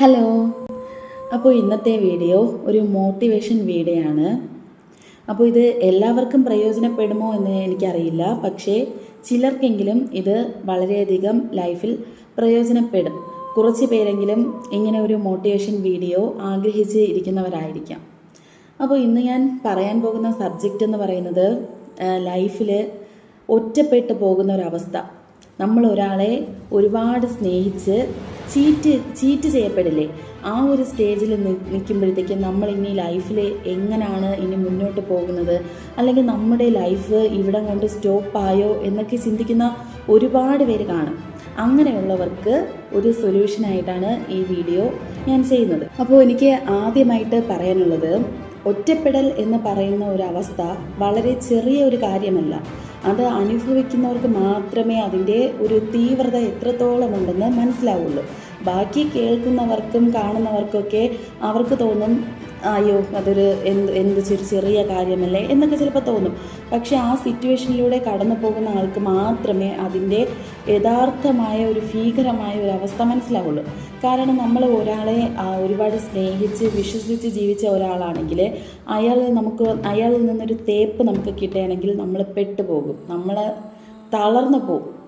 Hello അപ്പോൾ ഇന്നത്തെ video ഒരു മോട്ടിവേഷൻ വീഡിയോ ആണ്. അപ്പോൾ ഇത് എല്ലാവർക്കും പ്രയോജനപ്പെടുമോ എന്ന് എനിക്കറിയില്ല. പക്ഷേ ചിലർക്കെങ്കിലും ഇത് വളരെയധികം ലൈഫിൽ പ്രയോജനപ്പെടും. കുറച്ച് പേരെങ്കിലും ഇങ്ങനെ ഒരു മോട്ടിവേഷൻ വീഡിയോ ആഗ്രഹിച്ച് ഇരിക്കുന്നവരായിരിക്കാം. അപ്പോൾ ഇന്ന് ഞാൻ പറയാൻ പോകുന്ന സബ്ജക്റ്റ് എന്ന് പറയുന്നത് ലൈഫിൽ ഒറ്റപ്പെട്ടു പോകുന്ന ഒരവസ്ഥ നമ്മൾ ഒരാളെ ഒരുപാട് സ്നേഹിച്ച് ചീറ്റ് ചീറ്റ് ചെയ്യപ്പെടില്ലേ? ആ ഒരു സ്റ്റേജിൽ നിൽക്കുമ്പോഴത്തേക്കും നമ്മൾ ഇനി ലൈഫിൽ എങ്ങനെയാണ് ഇനി മുന്നോട്ട് പോകുന്നത്? അല്ലെങ്കിൽ നമ്മുടെ ലൈഫ് ഇവിടെ കൊണ്ട് സ്റ്റോപ്പായോ എന്നൊക്കെ ചിന്തിക്കുന്ന ഒരുപാട് പേര് കാണും. അങ്ങനെയുള്ളവർക്ക് ഒരു സൊല്യൂഷനായിട്ടാണ് ഈ വീഡിയോ ഞാൻ ചെയ്യുന്നത്. അപ്പോൾ എനിക്ക് ആദ്യമായിട്ട് പറയാനുള്ളത് ഒറ്റപ്പെടൽ എന്ന് പറയുന്ന ഒരു അവസ്ഥ വളരെ ചെറിയ ഒരു കാര്യമല്ല. അത് അനുഭവിക്കുന്നവർക്ക് മാത്രമേ അതിന്റെ ഒരു തീവ്രത എത്രത്തോളം ഉണ്ടെന്ന് മനസ്സിലാവുള്ളൂ. ബാക്കി കേൾക്കുന്നവർക്കും കാണുന്നവർക്കൊക്കെ അവർക്ക് തോന്നും അയ്യോ അതൊരു എന്ത് എന്ത് ചെറിയ ചെറിയ കാര്യമല്ലേ എന്നൊക്കെ ചിലപ്പോൾ തോന്നും. പക്ഷേ ആ സിറ്റുവേഷനിലൂടെ കടന്നു പോകുന്ന ആൾക്ക് മാത്രമേ അതിന്റെ യഥാർത്ഥമായ ഒരു ഭീകരമായ ഒരു അവസ്ഥ മനസ്സിലാവുള്ളൂ. കാരണം നമ്മൾ ഒരാളെ ഒരുപാട് സ്നേഹിച്ച് വിശ്വസിച്ച് ജീവിച്ച ഒരാളാണെങ്കിൽ അയാൾ നമുക്ക് അയാളിൽ നിന്നൊരു തേപ്പ് നമുക്ക് കിട്ടുകയാണെങ്കിൽ നമ്മൾ പെട്ടുപോകും. നമ്മൾ തളർന്നു പോകും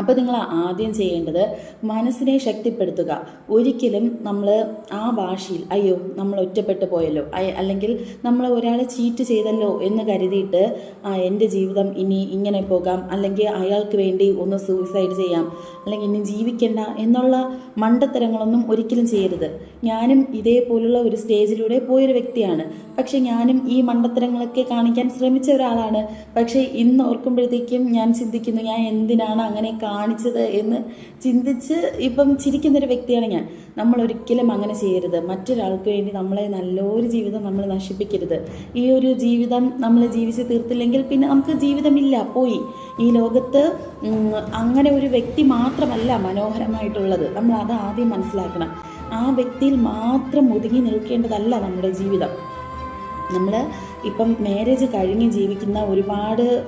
അപ്പോൾ നിങ്ങൾ ആദ്യം ചെയ്യേണ്ടത് മനസ്സിനെ ശക്തിപ്പെടുത്തുക. ഒരിക്കലും നമ്മൾ ആ ഭാഷയിൽ അയ്യോ നമ്മൾ ഒറ്റപ്പെട്ടു പോയല്ലോ അല്ലെങ്കിൽ നമ്മൾ ഒരാളെ ചീറ്റ് ചെയ്തല്ലോ എന്ന് കരുതിയിട്ട് ആ എന്റെ ജീവിതം ഇനി ഇങ്ങനെ പോകാം അല്ലെങ്കിൽ അയാൾക്ക് വേണ്ടി ഒന്ന് സൂയിസൈഡ് ചെയ്യാം അല്ലെങ്കിൽ ഇനി ജീവിക്കേണ്ട എന്നുള്ള മണ്ടത്തരങ്ങളൊന്നും ഒരിക്കലും ചെയ്യരുത്. ഞാനും ഇതേപോലുള്ള ഒരു സ്റ്റേജിലൂടെ പോയൊരു വ്യക്തിയാണ്. പക്ഷെ ഞാനും ഈ മണ്ടത്തരങ്ങളൊക്കെ കാണിക്കാൻ ശ്രമിച്ച ഒരാളാണ്. പക്ഷേ ഇന്ന് ഓർക്കുമ്പോഴത്തേക്കും ഞാൻ ചിന്തിക്കുന്നു ഞാൻ എന്തിനാണ് അങ്ങനെ കാണിച്ചത് എന്ന് ചിന്തിച്ച് ഇപ്പം ചിരിക്കുന്നൊരു വ്യക്തിയാണ് ഞാൻ. നമ്മൾ ഒരിക്കലും അങ്ങനെ ചെയ്യരുത്. മറ്റൊരാൾക്ക് വേണ്ടി നമ്മളെ നല്ലൊരു ജീവിതം നമ്മൾ നശിപ്പിക്കരുത്. ഈ ഒരു ജീവിതം നമ്മൾ ജീവിച്ച് തീർത്തില്ലെങ്കിൽ പിന്നെ നമുക്ക് ജീവിതമില്ല പോയി. ഈ ലോകത്ത് അങ്ങനെ ഒരു വ്യക്തി മാത്രമല്ല മനോഹരമായിട്ടുള്ളത്. നമ്മൾ അത് ആദ്യം മനസ്സിലാക്കണം. ആ വ്യക്തിയിൽ മാത്രം ഒതുങ്ങി നിൽക്കേണ്ടതല്ല നമ്മുടെ ജീവിതം. നമ്മൾ ഇപ്പം മാരേജ് കഴിഞ്ഞ് ജീവിക്കുന്ന ഒരുപാട്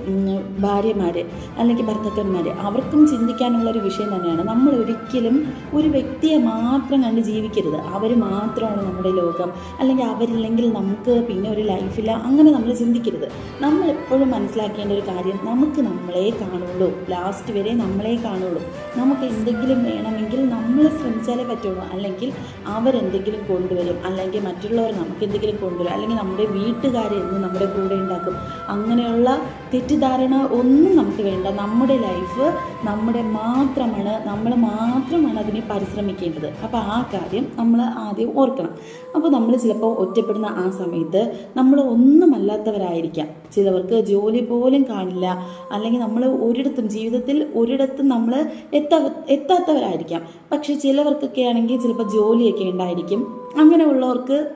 ഭാര്യമാർ അല്ലെങ്കിൽ ഭർത്താക്കന്മാർ അവർക്കും ചിന്തിക്കാനുള്ള ഒരു വിഷയം തന്നെയാണ്. നമ്മൾ ഒരിക്കലും ഒരു വ്യക്തിയെ മാത്രം കണ്ട് ജീവിക്കരുത്. അവർ മാത്രമാണ് നമ്മുടെ ലോകം. അല്ലെങ്കിൽ അവരില്ലെങ്കിൽ നമുക്ക് പിന്നെ ഒരു ലൈഫില്ല അങ്ങനെ നമ്മൾ ചിന്തിക്കരുത്. നമ്മൾ എപ്പോഴും മനസ്സിലാക്കേണ്ട ഒരു കാര്യം നമുക്ക് നമ്മളെ കാണുള്ളൂ. ലാസ്റ്റ് വരെ നമ്മളെ കാണുള്ളൂ. നമുക്ക് എന്തെങ്കിലും വേണമെങ്കിൽ നമ്മൾ ശ്രമിച്ചാലേ പറ്റുള്ളൂ. അല്ലെങ്കിൽ അവരെന്തെങ്കിലും കൊണ്ടുവരും. അല്ലെങ്കിൽ മറ്റുള്ളവർ നമുക്ക് എന്തെങ്കിലും കൊണ്ടുവരും. അല്ലെങ്കിൽ നമ്മുടെ വീട്ടുകാർ എന്ന് നമ്മുടെ കൂടെ ഉണ്ടാക്കും. അങ്ങനെയുള്ള തെറ്റിദ്ധാരണ ഒന്നും നമുക്ക് വേണ്ട. നമ്മുടെ ലൈഫ് നമ്മുടെ മാത്രമാണ് നമ്മൾ മാത്രമാണ് അതിനെ പരിശ്രമിക്കേണ്ടത്. അപ്പോൾ ആ കാര്യം നമ്മൾ ആദ്യം ഓർക്കണം. അപ്പോൾ നമ്മൾ ചിലപ്പോൾ ഒറ്റപ്പെടുന്ന ആ സമയത്ത് നമ്മൾ ഒന്നുമല്ലാത്തവരായിരിക്കാം. ചിലവർക്ക് ജോലി പോലും കാണില്ല. അല്ലെങ്കിൽ നമ്മൾ ഒരിടത്തും ജീവിതത്തിൽ ഒരിടത്തും നമ്മൾ എത്താ എത്താത്തവരായിരിക്കാം. പക്ഷേ ചിലവർക്കൊക്കെ ആണെങ്കിൽ ചിലപ്പോൾ ജോലിയൊക്കെ ഉണ്ടായിരിക്കും. അങ്ങനെയുള്ളവർക്ക്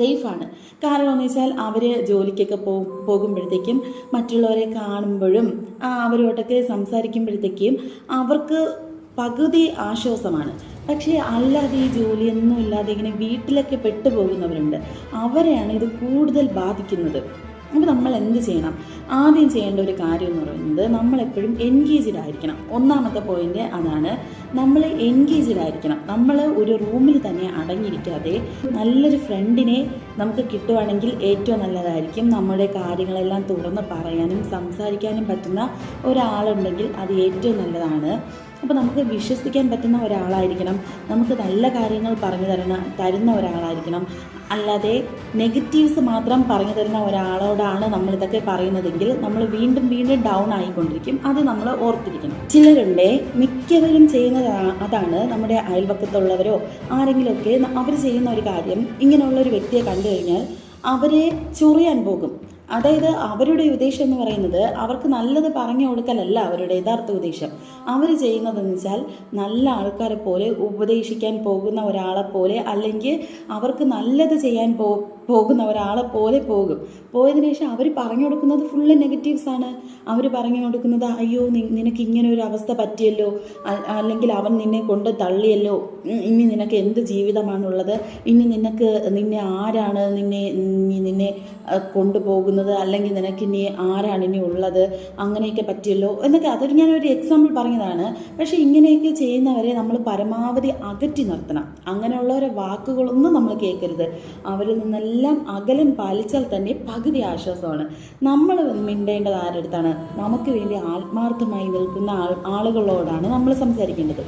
സേഫാണ്. കാരണം എന്ന് വെച്ചാൽ അവർ ജോലിക്കൊക്കെ പോകുമ്പോഴത്തേക്കും മറ്റുള്ളവരെ കാണുമ്പോഴും അവരോട്ടൊക്കെ സംസാരിക്കുമ്പോഴത്തേക്കും അവർക്ക് പകുതി ആശ്വാസമാണ്. പക്ഷേ അല്ലാതെ ഈ ജോലിയൊന്നും ഇല്ലാതെ ഇങ്ങനെ വീട്ടിലൊക്കെ പെട്ടുപോകുന്നവരുണ്ട്. അവരെയാണ് ഇത് കൂടുതൽ ബാധിക്കുന്നത്. അപ്പോൾ നമ്മൾ എന്ത് ചെയ്യണം? ആദ്യം ചെയ്യേണ്ട ഒരു കാര്യം എന്ന് പറയുന്നത് നമ്മളെപ്പോഴും എൻഗേജ്ഡ് ആയിരിക്കണം. ഒന്നാമത്തെ പോയിന്റ് അതാണ് നമ്മൾ എൻഗേജ്ഡ് ആയിരിക്കണം. നമ്മൾ ഒരു റൂമിൽ തന്നെ അടങ്ങിയിരിക്കാതെ നല്ലൊരു ഫ്രണ്ടിനെ നമുക്ക് കിട്ടുവാണെങ്കിൽ ഏറ്റവും നല്ലതായിരിക്കും. നമ്മുടെ കാര്യങ്ങളെല്ലാം തുറന്ന് പറയാനും സംസാരിക്കാനും പറ്റുന്ന ഒരാളുണ്ടെങ്കിൽ അത് ഏറ്റവും നല്ലതാണ്. അപ്പോൾ നമുക്ക് വിശ്വസിക്കാൻ പറ്റുന്ന ഒരാളായിരിക്കണം. നമുക്ക് നല്ല കാര്യങ്ങൾ പറഞ്ഞു തരുന്ന തരുന്ന ഒരാളായിരിക്കണം. അല്ലാതെ നെഗറ്റീവ്സ് മാത്രം പറഞ്ഞു തരുന്ന ഒരാളോടാണ് നമ്മൾ ഇതൊക്കെ പറയുന്നതെങ്കിൽ നമ്മൾ വീണ്ടും വീണ്ടും ഡൗൺ ആയിക്കൊണ്ടിരിക്കും. അത് നമ്മൾ ഓർത്തിരിക്കണം. ചിലരുണ്ട് മിക്കവരും ചെയ്യുന്നത് അതാണ് നമ്മുടെ അയൽപക്കത്തുള്ളവരോ ആരെങ്കിലുമൊക്കെ അവർ ചെയ്യുന്ന ഒരു കാര്യം ഇങ്ങനെയുള്ള ഒരു വ്യക്തിയെ കണ്ടു കഴിഞ്ഞാൽ അവരെ ചൊറിയാൻ പോകും. അതായത് അവരുടെ ഉദ്ദേശം എന്ന് പറയുന്നത് അവർക്ക് നല്ലത് പറഞ്ഞു കൊടുക്കലല്ല അവരുടെ യഥാർത്ഥ ഉദ്ദേശം. അവർ ചെയ്യുന്നതെന്ന് വെച്ചാൽ നല്ല ആൾക്കാരെ പോലെ ഉപദേശിക്കാൻ പോകുന്ന ഒരാളെ പോലെ അല്ലെങ്കിൽ അവർക്ക് നല്ലത് ചെയ്യാൻ പോ പോകുന്ന ഒരാളെ പോലെ പോകും. പോയതിനു ശേഷം അവർ പറഞ്ഞു കൊടുക്കുന്നത് ഫുള്ള് നെഗറ്റീവ്സ് ആണ്. അവർ പറഞ്ഞു കൊടുക്കുന്നത് അയ്യോ നിനക്ക് ഇങ്ങനെ ഒരു അവസ്ഥ പറ്റിയല്ലോ. അല്ലെങ്കിൽ അവൻ നിന്നെ കൊണ്ട് തള്ളിയല്ലോ. ഇനി നിനക്ക് എന്ത് ജീവിതമാണുള്ളത്? ഇനി നിനക്ക് നിന്നെ ആരാണ് നിന്നെ നിന്നെ കൊണ്ടുപോകുന്നത്? പോകുന്നത് അല്ലെങ്കിൽ നിനക്ക് ഇനി ആരാണ് ഇനി ഉള്ളത് അങ്ങനെയൊക്കെ പറ്റിയല്ലോ എന്നൊക്കെ അതൊരു ഞാനൊരു എക്സാമ്പിൾ പറഞ്ഞതാണ്. പക്ഷേ ഇങ്ങനെയൊക്കെ ചെയ്യുന്നവരെ നമ്മൾ പരമാവധി അകറ്റി നിർത്തണം. അങ്ങനെയുള്ളവരെ വാക്കുകളൊന്നും നമ്മൾ കേൾക്കരുത്. അവരിൽ നിന്നെല്ലാം അകലം പാലിച്ചാൽ തന്നെ പകുതി ആശ്വാസമാണ്. നമ്മൾ മിണ്ടേണ്ടത് ആരുടെ അടുത്താണ് നമുക്ക് വേണ്ടി ആത്മാർത്ഥമായി നിൽക്കുന്ന ആൾ ആളുകളോടാണ് നമ്മൾ സംസാരിക്കേണ്ടത്.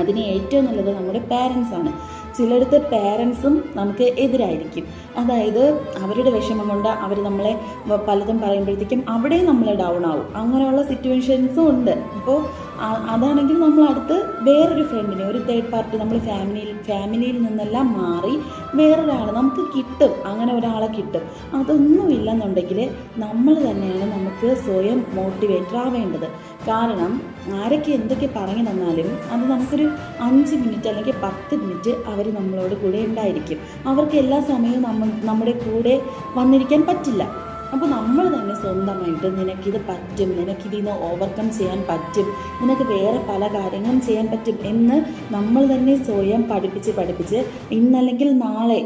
അതിന് ഏറ്റവും നല്ലത് നമ്മുടെ പാരൻസ് ആണ്. ചിലയിടത്ത് പേരൻസും നമുക്ക് എതിരായിരിക്കും. അതായത് അവരുടെ വിഷമം കൊണ്ട് അവർ നമ്മളെ പലതും പറയുമ്പോഴത്തേക്കും അവിടെ നമ്മൾ ഡൗൺ ആവും. അങ്ങനെയുള്ള സിറ്റുവേഷൻസും ഉണ്ട്. അപ്പോൾ അതാണെങ്കിൽ നമ്മൾ അടുത്ത് വേറൊരു ഫ്രണ്ടിനെ ഒരു തേർഡ് പാർട്ടി നമ്മൾ ഫാമിലിയിൽ ഫാമിലിയിൽ നിന്നെല്ലാം മാറി വേറൊരാൾ നമുക്ക് കിട്ടും അങ്ങനെ ഒരാളെ കിട്ടും. അതൊന്നും ഇല്ലെന്നുണ്ടെങ്കിൽ നമ്മൾ തന്നെയാണ് നമുക്ക് സ്വയം മോട്ടിവേറ്റർ ആവേണ്ടത്. കാരണം ആരൊക്കെ എന്തൊക്കെ പറഞ്ഞു തന്നാലും അത് നമുക്കൊരു അഞ്ച് മിനിറ്റ് അല്ലെങ്കിൽ പത്ത് മിനിറ്റ് അവർ നമ്മളോട് കൂടെ ഉണ്ടായിരിക്കും. അവർക്ക് എല്ലാ സമയവും നമ്മൾ നമ്മുടെ കൂടെ വന്നിരിക്കാൻ പറ്റില്ല. അപ്പോൾ നമ്മൾ തന്നെ സ്വന്തമായിട്ട് നിനക്കിത് പറ്റും നിനക്കിതിൽ നിന്ന് ഓവർകം ചെയ്യാൻ പറ്റും നിനക്ക് വേറെ പല കാര്യങ്ങളും ചെയ്യാൻ പറ്റും എന്ന് നമ്മൾ തന്നെ സ്വയം പഠിപ്പിച്ച് പഠിപ്പിച്ച് ഇന്നല്ലെങ്കിൽ നാളെ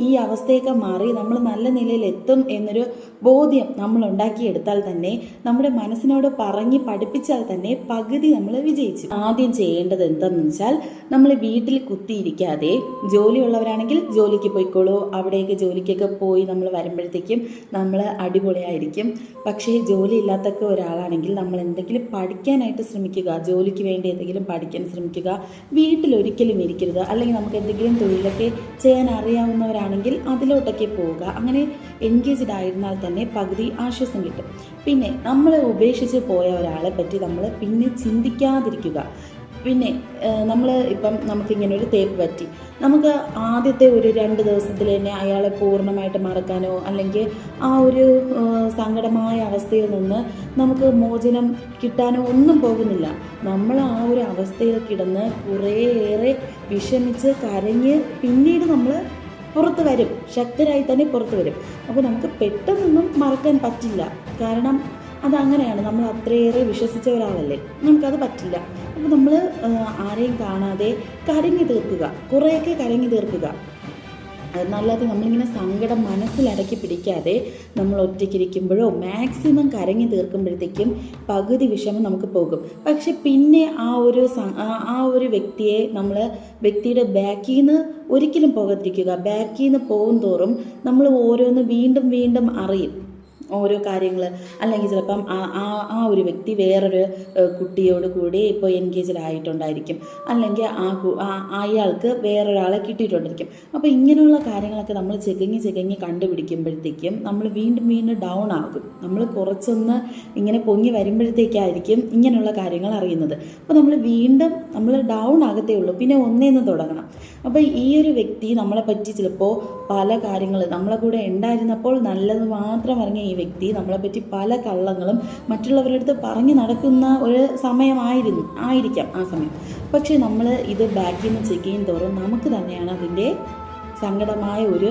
ഈ അവസ്ഥയൊക്കെ മാറി നമ്മൾ നല്ല നിലയിൽ എത്തും എന്നൊരു ബോധ്യം നമ്മൾ ഉണ്ടാക്കിയെടുത്താൽ തന്നെ നമ്മുടെ മനസ്സിനോട് പറഞ്ഞ് പഠിപ്പിച്ചാൽ തന്നെ പകുതി നമ്മൾ വിജയിച്ചു. ആദ്യം ചെയ്യേണ്ടത് എന്താണെന്ന് വെച്ചാൽ നമ്മൾ വീട്ടിൽ കുത്തിയിരിക്കാതെ ജോലിയുള്ളവരാണെങ്കിൽ ജോലിക്ക് പോയിക്കോളൂ അവിടെയൊക്കെ ജോലിക്കൊക്കെ പോയി നമ്മൾ വരുമ്പോഴത്തേക്കും നമ്മൾ അടിപൊളിയായിരിക്കും. പക്ഷേ ജോലി ഇല്ലാത്തൊക്കെ ഒരാളാണെങ്കിൽ നമ്മൾ എന്തെങ്കിലും പഠിക്കാനായിട്ട് ശ്രമിക്കുക ജോലിക്ക് വേണ്ടി എന്തെങ്കിലും പഠിക്കാൻ ശ്രമിക്കുക വീട്ടിലൊരിക്കലും ഇരിക്കരുത്. അല്ലെങ്കിൽ നമുക്ക് എന്തെങ്കിലും തൊഴിലൊക്കെ ചെയ്യാൻ അറിയാവുന്നവരാണെങ്കിൽ അതിലോട്ടൊക്കെ പോവുക. അങ്ങനെ എൻഗേജ്ഡ് ആയിരുന്നാൽ തന്നെ പകുതി ആശ്വാസം കിട്ടും. പിന്നെ നമ്മളെ ഉപേക്ഷിച്ച് പോയ ഒരാളെ പറ്റി നമ്മൾ പിന്നെ ചിന്തിക്കാതിരിക്കുക. പിന്നെ നമ്മൾ ഇപ്പം നമുക്കിങ്ങനെ ഒരു തേപ്പ് പറ്റി. നമുക്ക് ആദ്യത്തെ ഒരു രണ്ട് ദിവസത്തിൽ തന്നെ അയാളെ പൂർണമായിട്ട് മറക്കാനോ അല്ലെങ്കിൽ ആ ഒരു സങ്കടമായ അവസ്ഥയിൽ നിന്ന് നമുക്ക് മോചനം കിട്ടാനോ ഒന്നും പോകുന്നില്ല. നമ്മൾ ആ ഒരു അവസ്ഥയിൽ കിടന്ന് കുറേയേറെ വിഷമിച്ച് കരഞ്ഞ് പിന്നീട് നമ്മൾ പുറത്ത് വരും. ശക്തരായി തന്നെ പുറത്ത് വരും. അപ്പോൾ നമുക്ക് പെട്ടെന്നൊന്നും മറക്കാൻ പറ്റില്ല. കാരണം അതങ്ങനെയാണ്. നമ്മൾ അത്രയേറെ വിശ്വസിച്ച ഒരാളല്ലേ. നമുക്കത് പറ്റില്ല. അപ്പോൾ നമ്മൾ ആരെയും കാണാതെ കരഞ്ഞു തീർക്കുക. കുറേയൊക്കെ കരഞ്ഞു തീർക്കുക. എന്നല്ലാതെ നമ്മളിങ്ങനെ സങ്കടം മനസ്സിലടക്കി പിടിക്കാതെ നമ്മൾ ഒറ്റയ്ക്കിരിക്കുമ്പോഴോ മാക്സിമം കരങ്ങി തീർക്കുമ്പോഴത്തേക്കും പകുതി വിഷമം നമുക്ക് പോകും. പക്ഷെ പിന്നെ ആ ഒരു ആ ഒരു വ്യക്തിയെ നമ്മൾ വ്യക്തിയുടെ ബാക്കിൽ നിന്ന് ഒരിക്കലും പോകാതിരിക്കുക. ബാക്കിൽ നിന്ന് പോകും തോറും നമ്മൾ ഓരോന്ന് വീണ്ടും വീണ്ടും അറിയും. ഓരോ കാര്യങ്ങൾ അല്ലെങ്കിൽ ചിലപ്പം ആ ആ ഒരു വ്യക്തി വേറൊരു കുട്ടിയോട് കൂടി ഇപ്പോൾ എൻഗേജ്ഡ് ആയിട്ടുണ്ടായിരിക്കും അല്ലെങ്കിൽ ആ അയാൾക്ക് വേറൊരാളെ കിട്ടിയിട്ടുണ്ടായിരിക്കും. അപ്പോൾ ഇങ്ങനെയുള്ള കാര്യങ്ങളൊക്കെ നമ്മൾ ചെകഞ്ഞ് ചെകഞ്ഞ് കണ്ടുപിടിക്കുമ്പോഴത്തേക്കും നമ്മൾ വീണ്ടും വീണ്ടും ഡൗൺ ആകും. നമ്മൾ കുറച്ചൊന്ന് ഇങ്ങനെ പൊങ്ങി വരുമ്പോഴത്തേക്കായിരിക്കും ഇങ്ങനെയുള്ള കാര്യങ്ങൾ അറിയുന്നത്. അപ്പോൾ നമ്മൾ വീണ്ടും നമ്മൾ ഡൗൺ ആകത്തേ ഉള്ളൂ. പിന്നെ ഒന്നേന്ന് തുടങ്ങണം. അപ്പോൾ ഈ ഒരു വ്യക്തി നമ്മളെ പറ്റി ചിലപ്പോൾ പല കാര്യങ്ങൾ നമ്മളെ കൂടെ ഉണ്ടായിരുന്നപ്പോൾ നല്ലത് മാത്രം അറിഞ്ഞ ഈ വ്യക്തി നമ്മളെപ്പറ്റി പല കള്ളങ്ങളും മറ്റുള്ളവരുടെ അടുത്ത് പറഞ്ഞു നടക്കുന്ന ഒരു സമയമായിരുന്നു ആയിരിക്കാം ആ സമയം. പക്ഷേ നമ്മൾ ഇത് ബാക്കിൽ നിന്ന് ചെക്ക് ചെയ്യും തോറും നമുക്ക് തന്നെയാണ് അതിന്റെ സങ്കടമായ ഒരു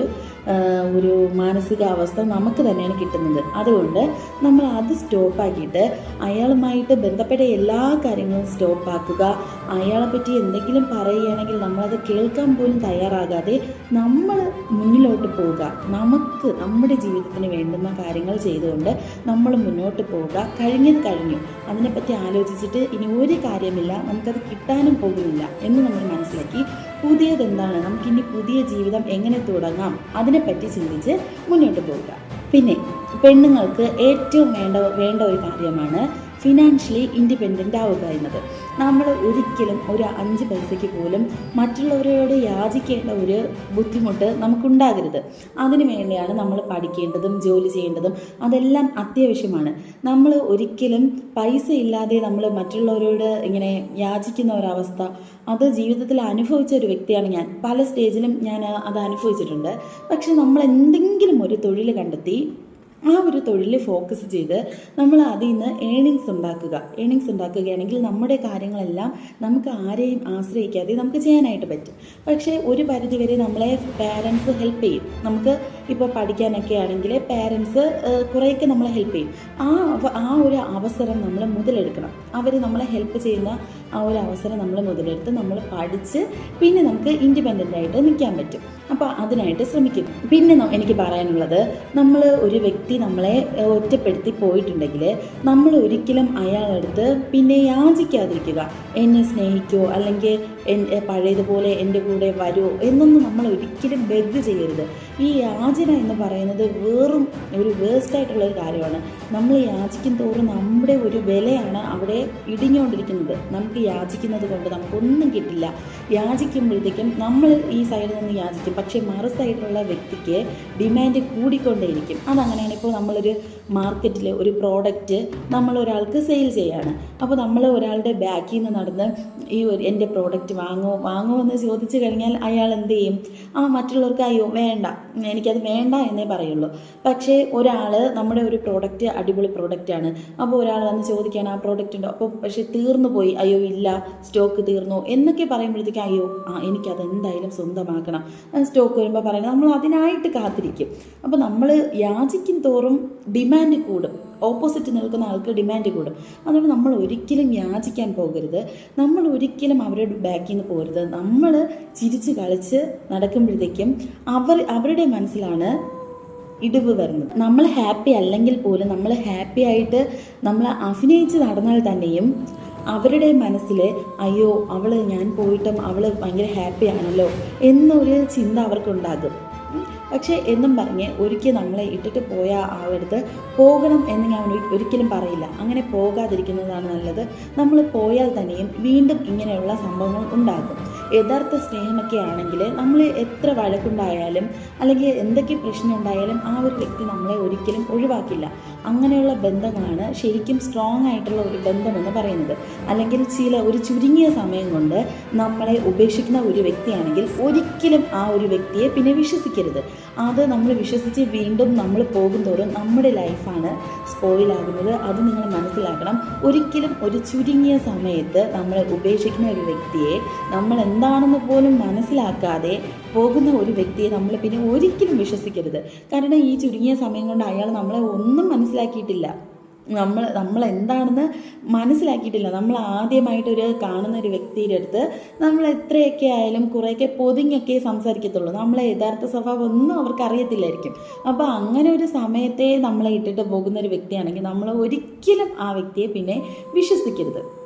ഒരു മാനസികാവസ്ഥ നമുക്ക് തന്നെയാണ് കിട്ടുന്നത്. അതുകൊണ്ട് നമ്മൾ അത് സ്റ്റോപ്പാക്കിയിട്ട് അയാളുമായിട്ട് ബന്ധപ്പെട്ട എല്ലാ കാര്യങ്ങളും സ്റ്റോപ്പാക്കുക അയാളെ പറ്റി എന്തെങ്കിലും പറയുകയാണെങ്കിൽ നമ്മളത് കേൾക്കാൻ പോലും തയ്യാറാകാതെ നമ്മൾ മുന്നിലോട്ട് പോവുക. നമുക്ക് നമ്മുടെ ജീവിതത്തിന് വേണ്ടുന്ന കാര്യങ്ങൾ ചെയ്തുകൊണ്ട് നമ്മൾ മുന്നോട്ട് പോവുക. കഴിഞ്ഞത് കഴിഞ്ഞു. അതിനെപ്പറ്റി ആലോചിച്ചിട്ട് ഇനി ഒരു കാര്യമില്ല. നമുക്കത് കിട്ടാനും പോകുന്നില്ല എന്ന് നമ്മൾ മനസ്സിലാക്കി. പുതിയതെന്താണ്? നമുക്കിനി പുതിയ ജീവിതം എങ്ങനെ തുടങ്ങാം? അതിനെപ്പറ്റി ചിന്തിച്ച് മുന്നോട്ട് പോവുക. പിന്നെ പെണ്ണുങ്ങൾക്ക് ഏറ്റവും വേണ്ട വേണ്ട ഒരു കാര്യമാണ് ഫിനാൻഷ്യലി ഇൻഡിപെൻഡന്റ് ആവുക എന്നത്. നമ്മൾ ഒരിക്കലും ഒരു അഞ്ച് പൈസയ്ക്ക് പോലും മറ്റുള്ളവരോട് യാചിക്കേണ്ട ഒരു ബുദ്ധിമുട്ട് നമുക്കുണ്ടാകരുത്. അതിനു വേണ്ടിയാണ് നമ്മൾ പഠിക്കേണ്ടതും ജോലി ചെയ്യേണ്ടതും അതെല്ലാം അത്യാവശ്യമാണ്. നമ്മൾ ഒരിക്കലും പൈസ ഇല്ലാതെ നമ്മൾ മറ്റുള്ളവരോട് ഇങ്ങനെ യാചിക്കുന്ന ഒരവസ്ഥ അത് ജീവിതത്തിൽ അനുഭവിച്ച ഒരു വ്യക്തിയാണ് ഞാൻ. പല സ്റ്റേജിലും ഞാൻ അത് അനുഭവിച്ചിട്ടുണ്ട്. പക്ഷെ നമ്മൾ എന്തെങ്കിലും ഒരു തൊഴിൽ കണ്ടെത്തി ആ ഒരു തൊഴിൽ ഫോക്കസ് ചെയ്ത് നമ്മൾ അതിൽ നിന്ന് ഏണിങ്സ് ഉണ്ടാക്കുക. ഏണിങ്സ് ഉണ്ടാക്കുകയാണെങ്കിൽ നമ്മുടെ കാര്യങ്ങളെല്ലാം നമുക്ക് ആരെയും ആശ്രയിക്കാതെ നമുക്ക് ചെയ്യാനായിട്ട് പറ്റും. പക്ഷേ ഒരു പരിധിവരെ നമ്മളെ പാരൻസ് ഹെൽപ്പ് ചെയ്യും. നമുക്ക് ഇപ്പോൾ പഠിക്കാനൊക്കെ ആണെങ്കിൽ പാരൻസ് കുറേയൊക്കെ നമ്മളെ ഹെൽപ്പ് ചെയ്യും. ആ ആ ഒരു അവസരം നമ്മൾ മുതലെടുക്കണം. അവർ നമ്മളെ ഹെൽപ്പ് ചെയ്യുന്ന ആ ഒരു അവസരം നമ്മൾ മുതലെടുത്ത് നമ്മൾ പഠിച്ച് പിന്നെ നമുക്ക് ഇൻഡിപെൻഡന്റ് ആയിട്ട് നിൽക്കാൻ പറ്റും. അപ്പോൾ അതിനായിട്ട് ശ്രമിക്കും. പിന്നെ എനിക്ക് പറയാനുള്ളത് നമ്മൾ ഒരു വ്യക്തി നമ്മളെ ഒറ്റപ്പെടുത്തി പോയിട്ടുണ്ടെങ്കിൽ നമ്മൾ ഒരിക്കലും അയാളെടുത്ത് പിന്നെ യാചിക്കാതിരിക്കുക. എന്നെ സ്നേഹിക്കുമോ അല്ലെങ്കിൽ പഴയതുപോലെ എന്റെ കൂടെ വരുമോ എന്നൊന്നും നമ്മൾ ഒരിക്കലും ബെഗ് ചെയ്യരുത്. ഈ യാചന എന്ന് പറയുന്നത് വെറും ഒരു വേസ്റ്റ് ആയിട്ടുള്ള ഒരു കാര്യമാണ്. നമ്മൾ യാചിക്കും തോറും നമ്മുടെ ഒരു വിലയാണ് അവിടെ ഇടിഞ്ഞുകൊണ്ടിരിക്കുന്നത്. നമുക്ക് യാചിക്കുന്നത് കൊണ്ട് നമുക്കൊന്നും കിട്ടില്ല. യാചിക്കുമ്പോഴത്തേക്കും നമ്മൾ ഈ സൈഡിൽ നിന്ന് യാചിക്കും. പക്ഷേ മറു സൈഡിലുള്ള വ്യക്തിക്ക് ഡിമാൻഡ് കൂടിക്കൊണ്ടേയിരിക്കും. അതങ്ങനെയാണ് ഇപ്പോൾ നമ്മളൊരു മാർക്കറ്റിൽ ഒരു പ്രോഡക്റ്റ് നമ്മൾ ഒരാൾക്ക് സെയിൽ ചെയ്യാണ്. അപ്പോൾ നമ്മൾ ഒരാളുടെ ബാക്കിൽ നിന്ന് നടന്ന് ഈ ഒരു എന്റെ പ്രോഡക്റ്റ് വാങ്ങുമോ വാങ്ങുമോ എന്ന് ചോദിച്ചു കഴിഞ്ഞാൽ അയാൾ എന്ത് ചെയ്യും? ആ മറ്റുള്ളവർക്ക് അയ്യോ വേണ്ട. എനിക്കത് വേണ്ട എന്നേ പറയുള്ളൂ. പക്ഷേ ഒരാൾ നമ്മുടെ ഒരു പ്രോഡക്റ്റ് അടിപൊളി പ്രോഡക്റ്റാണ് അപ്പോൾ ഒരാൾ വന്ന് ചോദിക്കുകയാണ് ആ പ്രോഡക്റ്റ് ഉണ്ടോ? അപ്പോൾ പക്ഷേ തീർന്നു പോയി. അയ്യോ ഇല്ല. സ്റ്റോക്ക് തീർന്നു. എന്നൊക്കെ പറയുമ്പോഴത്തേക്കും അയ്യോ ആ എനിക്കത് എന്തായാലും സ്വന്തമാക്കണം. സ്റ്റോക്ക് വരുമ്പോൾ പറയുന്നത് നമ്മൾ അതിനായിട്ട് കാത്തിരിക്കും. അപ്പോൾ നമ്മൾ യാചിക്കും തോറും ഡിമാൻഡ് കൂടും. ഓപ്പോസിറ്റ് നിൽക്കുന്ന ആൾക്ക് ഡിമാൻഡ് കൂടും. അതുകൊണ്ട് നമ്മൾ ഒരിക്കലും യാചിക്കാൻ പോകരുത്. നമ്മൾ ഒരിക്കലും അവരുടെ ബാക്കിൽ നിന്ന് പോകരുത്. നമ്മൾ ചിരിച്ച് കളിച്ച് നടക്കുമ്പോഴത്തേക്കും അവർ അവരുടെ മനസ്സിലാണ് ഇടിവ് വരുന്നത്. നമ്മൾ ഹാപ്പി അല്ലെങ്കിൽ പോലും നമ്മൾ ഹാപ്പി ആയിട്ട് നമ്മൾ അഭിനയിച്ച് നടന്നാൽ തന്നെയും അവരുടെ മനസ്സിൽ അയ്യോ അവൾ ഞാൻ പോയിട്ടും അവൾ ഭയങ്കര ഹാപ്പി ആണല്ലോ എന്നൊരു ചിന്ത അവർക്കുണ്ടാകും. പക്ഷേ എന്നും പറഞ്ഞ് ഒരിക്കൽ നമ്മളെ ഇട്ടിട്ട് പോയാൽ ആവരുത്. പോകണം എന്ന് ഞാൻ ഒരിക്കലും പറയില്ല. അങ്ങനെ പോകാതിരിക്കുന്നതാണ് നല്ലത്. നമ്മൾ പോയാൽ തന്നെയും വീണ്ടും ഇങ്ങനെയുള്ള സംഭവങ്ങൾ ഉണ്ടാകും. യഥാർത്ഥ സ്നേഹമൊക്കെ ആണെങ്കിൽ നമ്മൾ എത്ര വഴക്കുണ്ടായാലും അല്ലെങ്കിൽ എന്തൊക്കെ പ്രശ്നം ഉണ്ടായാലും ആ ഒരു വ്യക്തി നമ്മളെ ഒരിക്കലും ഒഴിവാക്കില്ല. അങ്ങനെയുള്ള ബന്ധങ്ങളാണ് ശരിക്കും സ്ട്രോങ് ആയിട്ടുള്ള ഒരു ബന്ധമെന്ന് പറയുന്നത്. അല്ലെങ്കിൽ ചില ഒരു ചുരുങ്ങിയ സമയം കൊണ്ട് നമ്മളെ ഉപേക്ഷിക്കുന്ന ഒരു വ്യക്തിയാണെങ്കിൽ ഒരിക്കലും ആ ഒരു വ്യക്തിയെ പിന്നെ വിശ്വസിക്കരുത്. അത് നമ്മൾ വിശ്വസിച്ച് വീണ്ടും നമ്മൾ പോകുന്തോറും നമ്മുടെ ലൈഫാണ് സ്പോയിലാകുന്നത് അത് നിങ്ങൾ മനസ്സിലാക്കണം. ഒരിക്കലും ഒരു ചുരുങ്ങിയ സമയത്ത് നമ്മൾ ഉപേക്ഷിക്കുന്ന ഒരു വ്യക്തിയെ നമ്മൾ എന്താണെന്ന് പോലും മനസ്സിലാക്കാതെ പോകുന്ന ഒരു വ്യക്തിയെ നമ്മൾ പിന്നെ ഒരിക്കലും വിശ്വസിക്കരുത്. കാരണം ഈ ചുരുങ്ങിയ സമയം കൊണ്ട് അയാൾ നമ്മളെ ഒന്നും മനസ്സിലാക്കിയിട്ടില്ല. നമ്മൾ നമ്മൾ എന്താണെന്ന് മനസ്സിലാക്കിയിട്ടില്ല. നമ്മൾ ആദ്യമായിട്ടൊരു കാണുന്ന ഒരു വ്യക്തിയുടെ അടുത്ത് നമ്മൾ എത്രയൊക്കെ ആയാലും കുറേയൊക്കെ പൊതിഞ്ഞൊക്കെ സംസാരിക്കത്തുള്ളൂ. നമ്മളെ യഥാർത്ഥ സ്വഭാവം ഒന്നും അവർക്ക് അറിയത്തില്ലായിരിക്കും അപ്പോൾ അങ്ങനെ ഒരു സമയത്തെ നമ്മളെ ഇട്ടിട്ട് പോകുന്ന ഒരു വ്യക്തിയാണെങ്കിൽ നമ്മൾ ഒരിക്കലും ആ വ്യക്തിയെ പിന്നെ വിശ്വസിക്കരുത്.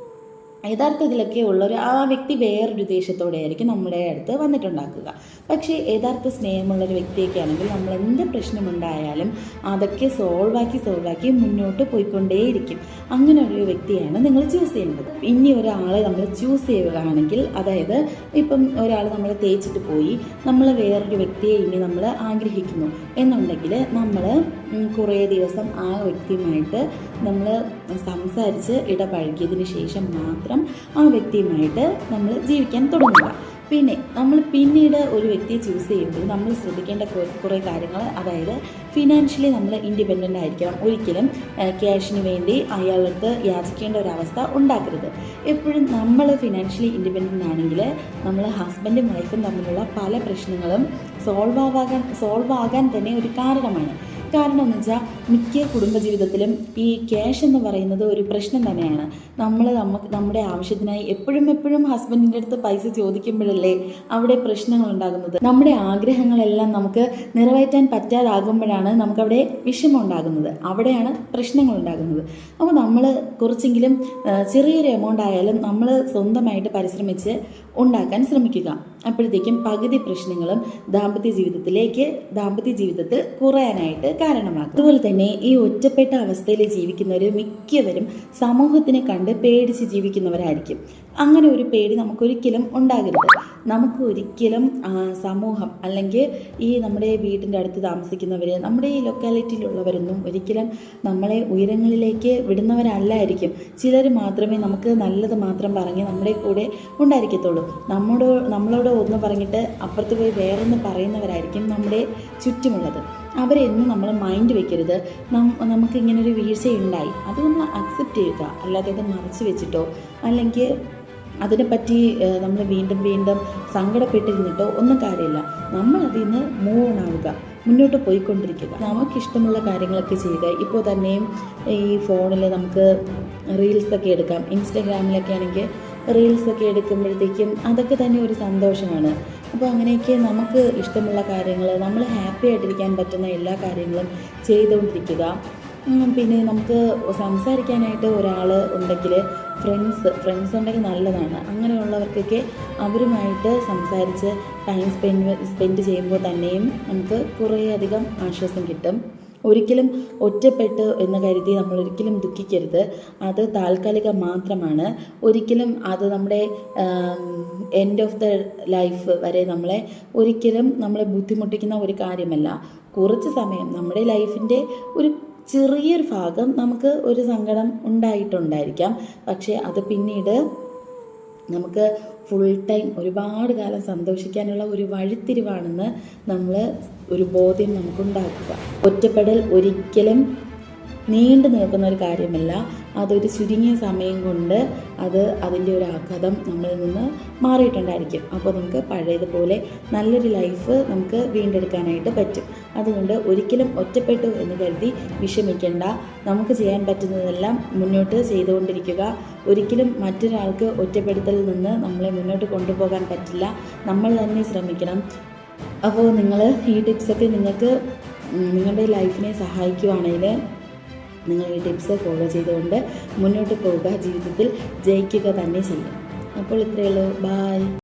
യഥാർത്ഥത്തിലൊക്കെ ഉള്ളൊരു ആ വ്യക്തി വേറൊരു ഉദ്ദേശത്തോടെ ആയിരിക്കും നമ്മുടെ അടുത്ത് വന്നിട്ടുണ്ടാക്കുക. പക്ഷേ യഥാർത്ഥ സ്നേഹമുള്ള ഒരു വ്യക്തിയൊക്കെ ആണെങ്കിൽ നമ്മൾ എന്ത് പ്രശ്നമുണ്ടായാലും അതൊക്കെ സോൾവാക്കി സോൾവാക്കി മുന്നോട്ട് പോയിക്കൊണ്ടേയിരിക്കും. അങ്ങനെ ഒരു വ്യക്തിയാണ് നിങ്ങൾ ചൂസ് ചെയ്യേണ്ടത്. ഇനി ഒരാളെ നമ്മൾ ചൂസ് ചെയ്യുകയാണെങ്കിൽ അതായത് ഇപ്പം ഒരാൾ നമ്മളെ തേച്ചിട്ട് പോയി നമ്മൾ വേറൊരു വ്യക്തിയെ ഇനി നമ്മൾ ആഗ്രഹിക്കുന്നു. എന്നുണ്ടെങ്കിൽ നമ്മൾ കുറേ ദിവസം ആ വ്യക്തിയുമായിട്ട് നമ്മൾ സംസാരിച്ച് ഇടപഴകിയതിന് ശേഷം മാത്രം ആ വ്യക്തിയുമായിട്ട് നമ്മൾ ജീവിക്കാൻ തുടങ്ങുക. പിന്നെ നമ്മൾ പിന്നീട് ഒരു വ്യക്തിയെ ചൂസ് ചെയ്യുമ്പോൾ നമ്മൾ ശ്രദ്ധിക്കേണ്ട കുറേ കാര്യങ്ങൾ. അതായത് ഫിനാൻഷ്യലി നമ്മൾ ഇൻഡിപെൻഡന്റ് ആയിരിക്കണം. ഒരിക്കലും ക്യാഷിന് വേണ്ടി അയാളടുത്ത് യാചിക്കേണ്ട ഒരവസ്ഥ ഉണ്ടാക്കരുത്. എപ്പോഴും നമ്മൾ ഫിനാൻഷ്യലി ഇൻഡിപെൻഡന്റ് ആണെങ്കിൽ നമ്മൾ ഹസ്ബൻഡും വൈഫും തമ്മിലുള്ള പല പ്രശ്നങ്ങളും സോൾവ് ആവാൻ സോൾവ് ആകാൻ തന്നെ ഒരു കാരണമാണ്. കാരണം എന്ന് വെച്ചാൽ മിക്ക കുടുംബജീവിതത്തിലും ഈ ക്യാഷ് എന്ന് പറയുന്നത് ഒരു പ്രശ്നം തന്നെയാണ്. നമ്മൾ നമുക്ക് നമ്മുടെ ആവശ്യത്തിനായി എപ്പോഴും എപ്പോഴും ഹസ്ബൻഡിന്റെ അടുത്ത് പൈസ ചോദിക്കുമ്പോഴല്ലേ അവിടെ പ്രശ്നങ്ങൾ ഉണ്ടാകുന്നത്. നമ്മുടെ ആഗ്രഹങ്ങളെല്ലാം നമുക്ക് നിറവേറ്റാൻ പറ്റാതാകുമ്പോഴാണ് നമുക്കവിടെ വിഷമം ഉണ്ടാകുന്നത്. അവിടെയാണ് പ്രശ്നങ്ങൾ ഉണ്ടാകുന്നത്. അപ്പോൾ നമ്മൾ കുറച്ചെങ്കിലും ചെറിയൊരു എമൗണ്ട് ആയാലും നമ്മൾ സ്വന്തമായിട്ട് പരിശ്രമിച്ച് ഉണ്ടാക്കാൻ ശ്രമിക്കുക. അപ്പോഴത്തേക്കും പകുതി പ്രശ്നങ്ങളും ദാമ്പത്യ ജീവിതത്തിലേക്ക് ദാമ്പത്യ ജീവിതത്തിൽ കുറയാനായിട്ട് കാരണമാകും അതുപോലെ തന്നെ ഈ ഒറ്റപ്പെട്ട അവസ്ഥയിൽ ജീവിക്കുന്നവർ മിക്കവരും സമൂഹത്തിനെ കണ്ട് പേടിച്ച് ജീവിക്കുന്നവരായിരിക്കും. അങ്ങനെ ഒരു പേടി നമുക്കൊരിക്കലും ഉണ്ടാകരുത്. നമുക്ക് ഒരിക്കലും സമൂഹം അല്ലെങ്കിൽ ഈ നമ്മുടെ വീടിന്റെ അടുത്ത് താമസിക്കുന്നവർ നമ്മുടെ ഈ ലൊക്കാലിറ്റിയിലുള്ളവരൊന്നും ഒരിക്കലും നമ്മളെ ഉയരങ്ങളിലേക്ക് വിടുന്നവരല്ലായിരിക്കും. ചിലർ മാത്രമേ നമുക്ക് നല്ലത് മാത്രം പറഞ്ഞ് നമ്മുടെ കൂടെ ഉണ്ടായിരിക്കത്തുള്ളൂ. നമ്മുടെ നമ്മളോട് ഒന്ന് പറഞ്ഞിട്ട് അപ്പുറത്ത് പോയി വേറൊന്ന് പറയുന്നവരായിരിക്കും നമ്മുടെ ചുറ്റുമുള്ളത്. അവരെന്നും നമ്മൾ മൈൻഡ് വെക്കരുത്. നമുക്ക് ഇങ്ങനൊരു വീഴ്ചയുണ്ടായി. അത് നമ്മൾ അക്സെപ്റ്റ് ചെയ്യുക. അല്ലാതെ അത് മറച്ചു വെച്ചിട്ടോ അല്ലെങ്കിൽ അതിനെപ്പറ്റി നമ്മൾ വീണ്ടും വീണ്ടും സങ്കടപ്പെട്ടിരുന്നിട്ടോ ഒന്നും കാര്യമില്ല. നമ്മൾ അതിൽ നിന്ന് മൂവ് ഓൺ ആവുക മുന്നോട്ട് പോയിക്കൊണ്ടിരിക്കുക. നമുക്കിഷ്ടമുള്ള കാര്യങ്ങളൊക്കെ ചെയ്യുക. ഇപ്പോൾ തന്നെയും ഈ ഫോണിൽ നമുക്ക് റീൽസൊക്കെ എടുക്കാം. ഇൻസ്റ്റാഗ്രാമിലൊക്കെ ആണെങ്കിൽ റീൽസൊക്കെ എടുക്കുമ്പോഴത്തേക്കും അതൊക്കെ തന്നെ ഒരു സന്തോഷമാണ്. അപ്പോൾ അങ്ങനെയൊക്കെ നമുക്ക് ഇഷ്ടമുള്ള കാര്യങ്ങൾ നമ്മൾ ഹാപ്പി ആയിട്ടിരിക്കാൻ പറ്റുന്ന എല്ലാ കാര്യങ്ങളും ചെയ്തുകൊണ്ടിരിക്കുക. പിന്നെ നമുക്ക് സംസാരിക്കാനായിട്ട് ഒരാൾ ഉണ്ടെങ്കിൽ ഫ്രണ്ട്സ് ഫ്രണ്ട്സ് ഉണ്ടെങ്കിൽ നല്ലതാണ്. അങ്ങനെയുള്ളവർക്കൊക്കെ അവരുമായിട്ട് സംസാരിച്ച് ടൈം സ്പെൻഡ് സ്പെൻഡ് ചെയ്യുമ്പോൾ തന്നെയും നമുക്ക് കുറേയധികം ആശ്വാസം കിട്ടും. ഒരിക്കലും ഒറ്റപ്പെട്ട് എന്ന് കരുതി നമ്മൾ ഒരിക്കലും ദുഃഖിക്കരുത്. അത് താൽക്കാലികം മാത്രമാണ്. ഒരിക്കലും അത് നമ്മുടെ എൻഡ് ഓഫ് ദ ലൈഫ് വരെ നമ്മളെ ഒരിക്കലും നമ്മളെ ബുദ്ധിമുട്ടിക്കുന്ന ഒരു കാര്യമല്ല. കുറച്ച് സമയം നമ്മുടെ ലൈഫിന്റെ ഒരു ചെറിയൊരു ഭാഗം നമുക്ക് ഒരു സങ്കടം ഉണ്ടായിട്ടുണ്ടായിരിക്കാം. പക്ഷേ അത് പിന്നീട് നമുക്ക് ഫുൾ ടൈം ഒരുപാട് കാലം സന്തോഷിക്കാനുള്ള ഒരു വഴിത്തിരിവാണെന്ന് നമ്മൾ ഒരു ബോധ്യം നമുക്കുണ്ടാക്കുക. ഒറ്റപ്പെടൽ ഒരിക്കലും നീണ്ടു നിൽക്കുന്ന ഒരു കാര്യമല്ല. അതൊരു ചുരുങ്ങിയ സമയം കൊണ്ട് അത് അതിന്റെ ഒരു ആഘാതം നമ്മളിൽ നിന്ന് മാറിയിട്ടുണ്ടായിരിക്കും. അപ്പോൾ നമുക്ക് പഴയതുപോലെ നല്ലൊരു ലൈഫ് നമുക്ക് വീണ്ടെടുക്കാനായിട്ട് പറ്റും. അതുകൊണ്ട് ഒരിക്കലും ഒറ്റപ്പെട്ടു എന്ന് കരുതി വിഷമിക്കേണ്ട. നമുക്ക് ചെയ്യാൻ പറ്റുന്നതെല്ലാം മുന്നോട്ട് ചെയ്തുകൊണ്ടിരിക്കുക. ഒരിക്കലും മറ്റൊരാൾക്ക് ഒറ്റപ്പെടുത്തലിൽ നിന്ന് നമ്മളെ മുന്നോട്ട് കൊണ്ടുപോകാൻ പറ്റില്ല. നമ്മൾ തന്നെ ശ്രമിക്കണം. അപ്പോൾ നിങ്ങൾ ഈ ടിപ്സൊക്കെ നിങ്ങൾക്ക് നിങ്ങളുടെ ലൈഫിനെ സഹായിക്കുവാണെങ്കിൽ നിങ്ങൾ ഈ ടിപ്സ് ഫോളോ ചെയ്തുകൊണ്ട് മുന്നോട്ട് പോവുക ജീവിതത്തിൽ ജയിക്കുക തന്നെ ചെയ്യും. അപ്പോൾ ഇത്രയേ ഉള്ളൂ. ബായ്